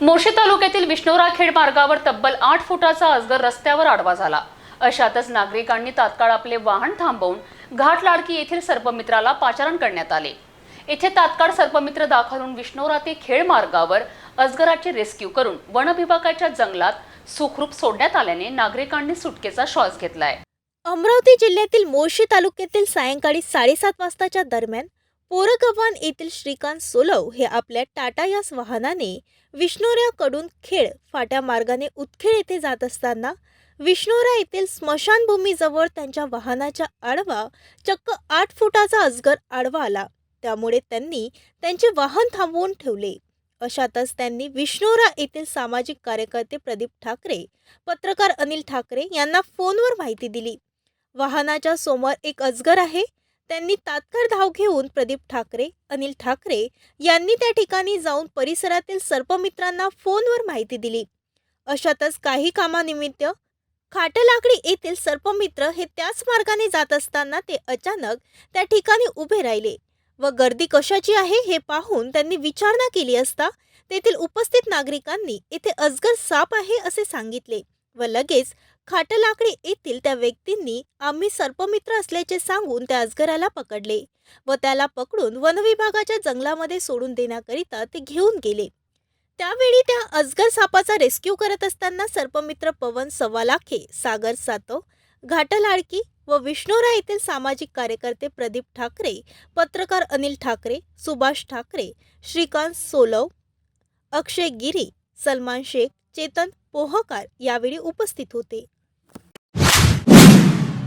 मोर्शी तालुक्यातील विष्णुरा खेड मार्गावर तब्बल आठ फुटाचा अजगर रस्त्यावर आडवा झाला. अशातच नागरिकांनी तात्काळ आपले वाहन थांबवून घाट लाडकी येथील सर्पमित्राला पाचारण करण्यात आले. येथे तात्काळ सर्पमित्र दाखवून विष्णोरा ते खेड मार्गावर अजगराची रेस्क्यू करून वन विभागाच्या जंगलात सुखरूप सोडण्यात आल्याने नागरिकांनी सुटकेचा श्वास घेतलाय. अमरावती जिल्ह्यातील मोर्शी तालुक्यातील सायंकाळी साडेसात वाजताच्या दरम्यान पोरगव्हाण येथील श्रीकांत सोलव हे आपल्या टाटा यास वाहनाने विष्णोऱ्याकडून खेड फाट्या मार्गाने उतखेड येथे जात असताना विष्णोरा येथील स्मशानभूमीजवळ त्यांच्या वाहनाच्या आडवा चक्क आठ फुटाचा अजगर आडवा आला. त्यामुळे त्यांनी त्यांचे वाहन थांबवून ठेवले. अशातच त्यांनी विष्णोरा येथील सामाजिक कार्यकर्ते प्रदीप ठाकरे पत्रकार अनिल ठाकरे यांना फोनवर माहिती दिली. वाहनाच्या समोर एक अजगर आहे. त्यांनी तात्काळ धाव घेऊन प्रदीप ठाकरे अनिल ठाकरे यांनी त्या ठिकाणी जाऊन परिसरातील सर्पमित्रांना फोनवर माहिती दिली. अशातच काही कामानिमित्त खाटलाकडी येथील सर्पमित्र हे त्याच मार्गाने जात असताना ते अचानक त्या ठिकाणी उभे राहिले व गर्दी कशाची आहे हे पाहून त्यांनी विचारणा केली असता तेथील उपस्थित नागरिकांनी येथे अजगर साप आहे असे सांगितले व लगेच खाटलाकडे येथील त्या व्यक्तींनी आम्ही सर्पमित्र असल्याचे सांगून त्या अजगराला पकडले व त्याला पकडून वनविभागाच्या जंगलामध्ये सोडून देण्याकरिता ते घेऊन गेले. त्यावेळी त्या अजगर सापाचा रेस्क्यू करत असताना सर्पमित्र पवन सवालाखे सागर सातव घाटलाडकी व विष्णोरा येथील सामाजिक कार्यकर्ते प्रदीप ठाकरे पत्रकार अनिल ठाकरे सुभाष ठाकरे श्रीकांत सोलव अक्षय गिरी सलमान शेख चेतन पोहकार यावेळी उपस्थित होते.